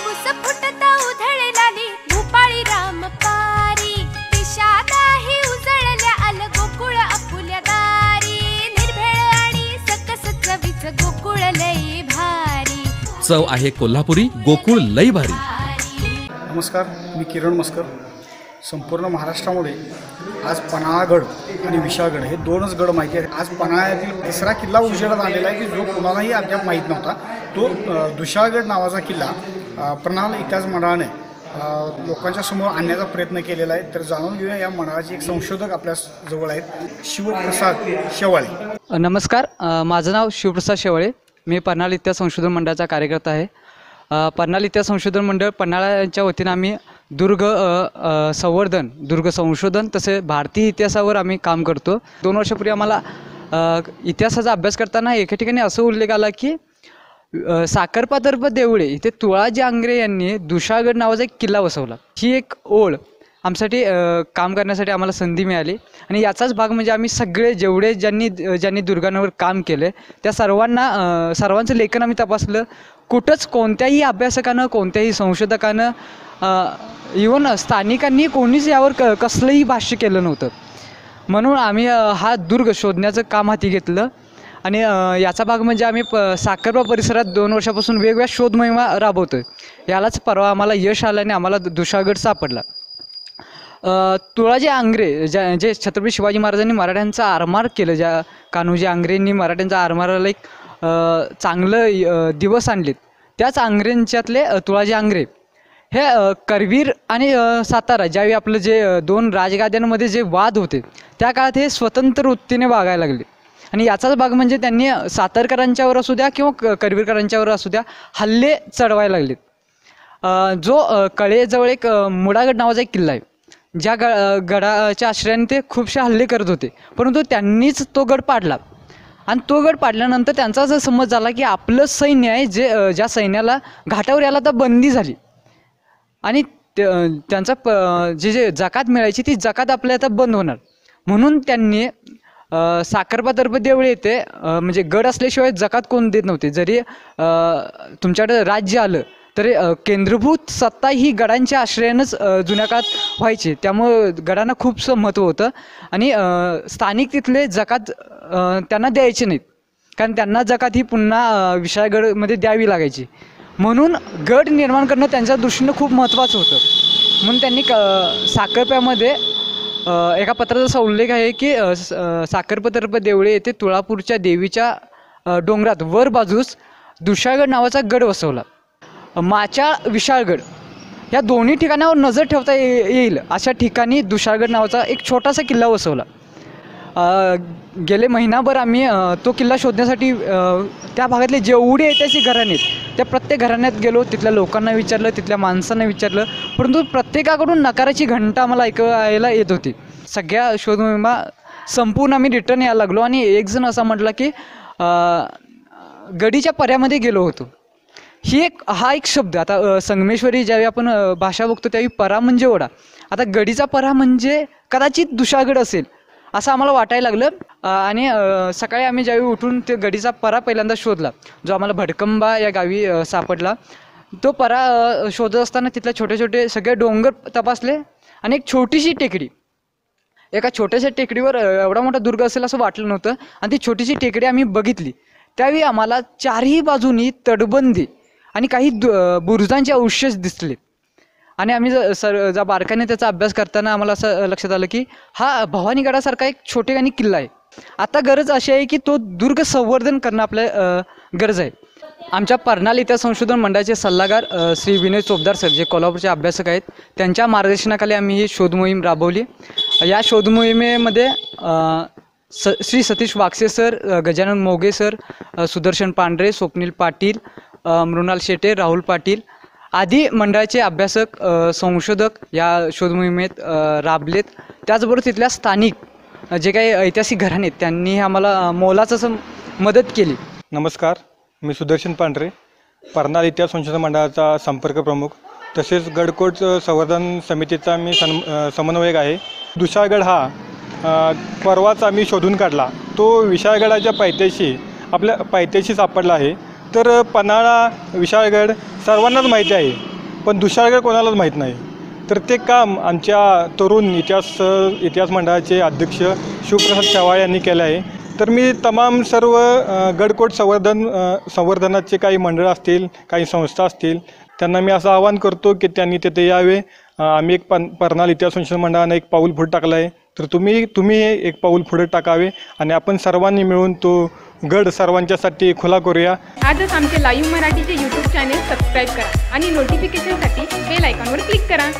कापूस फुटता उधळलाली भूपाळी राम पारी. दिशादाही उजळल्या आल गोकुळ आपुल्या दारी. निर्भेळ आणि सकस चवीच गोकुळ लई भारी. चव आहे कोल्हापुरी गोकुळ लई भारी. नमस्कार मी किरण मस्कर. संपूर्ण महाराष्ट्रामध्ये आज पन्हाळगड आणि विशाळगड हे दोनच गड माहिती आहेत. आज पन्हाळ्यातील तिसरा किल्ला उजेडात आलेला आहे की जो कोणालाही अद्याप माहीत नव्हता. तो दुशाळगड नावाचा किल्ला प्रणाल इतिहास मंडळाने लोकांच्या समोर आणण्याचा प्रयत्न केलेला आहे. तर जाणून घेऊया या मंडळाचे एक संशोधक आपल्या जवळ आहेत शिवप्रसाद शेवाळे. नमस्कार. माझं नाव शिवप्रसाद शेवाळे. मी पन्हाळ इतिहास संशोधन मंडळाचा कार्यकर्ता आहे. पर्नाल पन्हाळ इतिहास संशोधन मंडळ पन्हाळ्याच्या वतीनं आम्ही दुर्ग संवर्धन दुर्ग संशोधन तसे भारतीय इतिहासावर आम्ही काम करतो. दोन वर्षापूर्वी आम्हाला इतिहासाचा अभ्यास करताना एका ठिकाणी असं उल्लेख आला की साखरपातर्फ देवळे इथे तुळाजी आंग्रे यांनी दुशाळगड नावाचा एक किल्ला बसवला. ही एक ओळ आमसाठी काम करण्यासाठी आम्हाला संधी मिळाली. आणि याचाच भाग म्हणजे आम्ही सगळे जेवढे ज्यांनी ज्यांनी दुर्गांवर काम केले त्या सर्वांना सर्वांचं लेखन आम्ही तपासलं. कुठंच कोणत्याही अभ्यासकानं कोणत्याही संशोधकानं इवन स्थानिकांनी कोणीच यावर क कसलंही भाष्य केलं नव्हतं. म्हणून आम्ही हा दुर्ग शोधण्याचं काम हाती घेतलं. आणि याचा भाग म्हणजे आम्ही प साखरबा परिसरात दोन वर्षापासून वेगवेगळ्या शोध मोहिमा राबवतो आहे यालाच परवा आम्हाला यश आलं आणि आम्हाला दुशागड सापडला. तुळाजी आंग्रे ज्या जे छत्रपती शिवाजी महाराजांनी मराठ्यांचा आरमार केलं ज्या कान्होजी आंग्रेंनी मराठ्यांचा आरमाराला एक चांगलं दिवस आणलेत त्याच आंग्रेंच्यातले तुळाजी आंग्रे. हे करवीर आणि सातारा ज्यावेळी आपलं जे दोन राजगाद्यांमध्ये जे वाद होते त्या काळात हे स्वतंत्र वृत्तीने वागायला लागले. आणि याचाच भाग म्हणजे त्यांनी सातारकरांच्यावर असू द्या किंवा करवीरकरांच्यावर असू द्या हल्ले चढवायला लागलेत. जो कळेजवळ एक मुडागड नावाचा एक किल्ला आहे. ज्या ग गडाच्या आश्रयाने ते खूपशे हल्ले करत होते. परंतु त्यांनीच तो गड पाडला. आणि तो गड पाडल्यानंतर त्यांचा असं समज झाला की आपलं सैन्य आहे जे ज्या सैन्याला घाटावर याला तर बंदी झाली. आणि त्यांचा प जे जे जकात मिळायची ती जकात आपल्या आता बंद होणार. म्हणून त्यांनी साखरबा दर्भ देवळे येते. म्हणजे गड असल्याशिवाय जकात कोण देत नव्हते. जरी तुमच्याकडे राज्य आलं तरी केंद्रभूत सत्ता ही गडांच्या आश्रयानंच जुन्या काळात व्हायची. त्यामुळं गडांना खूपसं महत्त्व होतं. आणि स्थानिक तिथले जकात त्यांना द्यायचे नाहीत. कारण त्यांना जकात ही पुन्हा विशाळगडमध्ये द्यावी लागायची. म्हणून गड निर्माण करणं त्यांच्या दृष्टीनं खूप महत्त्वाचं होतं. म्हणून त्यांनी क साखरप्यामध्ये एका पत्राचा असा उल्लेख आहे की अ, देवळे येथे तुळापूरच्या देवीच्या डोंगरात वर बाजूस दुशाळगड नावाचा गड वसवला. माचाळ विशाळगड या दोन्ही ठिकाणावर नजर ठेवता येईल अशा ठिकाणी दुशाळगड नावाचा एक छोटासा किल्ला वसवला. गेले महिनाभर आम्ही तो किल्ला शोधण्यासाठी त्या भागातले जेवढे ऐतिहासिक घराणे आहेत त्या प्रत्येक घराण्यात गेलो तिथल्या लोकांना विचारलं तिथल्या माणसांना विचारलं परंतु प्रत्येकाकडून नकाराची घंटा आम्हाला ऐकायला येत होती. सगळ्या शोधमोहिमा संपूर्ण आम्ही रिटर्न यायला लागलो आणि एक जण असा म्हटला की गडीच्या पर्यामध्ये गेलो होतो. ही एक हा एक शब्द आता संगमेश्वरी ज्यावेळी आपण भाषा बघतो त्यावेळी परा म्हणजे ओढा. आता गडीचा परा म्हणजे कदाचित दुशागड असेल असं आम्हाला वाटायला लागलं. आणि सकाळी आम्ही ज्यावेळी उठून ते गडीचा परा पहिल्यांदा शोधला जो आम्हाला भडकंबा या गावी सापडला. तो परा शोधत असताना तिथले छोटे छोटे सगळे डोंगर तपासले आणि एक छोटीशी टेकडी एका छोट्याशा टेकडीवर एवढा मोठा दुर्ग असेल असं वाटलं नव्हतं आणि ती छोटीशी टेकडी आम्ही बघितली. त्यावेळी आम्हाला चारही बाजूनी तटबंदी आणि काही दु बुरुजांचे अवशेष दिसले. आणि आम्ही ज- सर जा बारकाईने त्याचा अभ्यास करताना आम्हाला असं लक्षात आलं की हा भवानीगडासारखा एक छोटे आणि किल्ला आहे. आता गरज अशी आहे की तो दुर्ग संवर्धन करणं आपल्या गरज आहे. आमच्या पर्नाल इतिहास संशोधन मंडळाचे सल्लागार श्री विनय चोपदार सर जे कोल्हापूरचे अभ्यासक आहेत त्यांच्या मार्गदर्शनाखाली आम्ही ही शोध मोहीम राबवली. या शोध मोहिमेमध्ये स श्री सतीश वागसे सर गजानन मोगे सर सुदर्शन पांढरे स्वप्नील पाटील मृणाल शेटे राहुल पाटील आधी मंडळाचे अभ्यासक संशोधक या शोधमोहिमेत राबलेत. त्याचबरोबर तिथल्या स्थानिक जे काही ऐतिहासिक घराणे आहेत त्यांनी आम्हाला मोलाचं असं मदत केली. नमस्कार मी सुदर्शन पांढरे परनाल इतिहास संशोधन मंडळाचा संपर्क प्रमुख. तसेच गडकोट संवर्धन समितीचा मी सन समन्वयक आहे. दुशाळगड हा परवाच आम्ही शोधून काढला. तो विशाळगडाच्या पायथ्याशी आपल्या पायथ्याशी सापडला आहे. तर पन्हाळा विशाळगड सर्वांनाच माहिती आहे पण दुशाळगड कोणालाच माहीत नाही. तर ते काम आमच्या तरुण इतिहास इतिहास मंडळाचे अध्यक्ष शिवप्रसाद चव्हाळ यांनी केलं आहे. तर मी तमाम सर्व गडकोट संवर्धन संवर्धनाचे काही मंडळ असतील काही संस्था असतील त्यांना मी असं आवाहन करतो की त्यांनी तिथे यावे. आम्ही एक पन पर्नाल इतिहास संशोधन मंडळानं एक पाऊल पुढे टाकलं आहे तर तुम्ही तुम्ही एक पाऊल पुढे टाकावे आणि आपण सर्वांनी मिळून तो गड सर्वांच्यासाठी खुला करूया. आजच आमचे लाईव्ह मराठीचे यूट्यूब चॅनेल सबस्क्राईब करा आणि नोटिफिकेशनसाठी बेल आयकॉनवर क्लिक करा.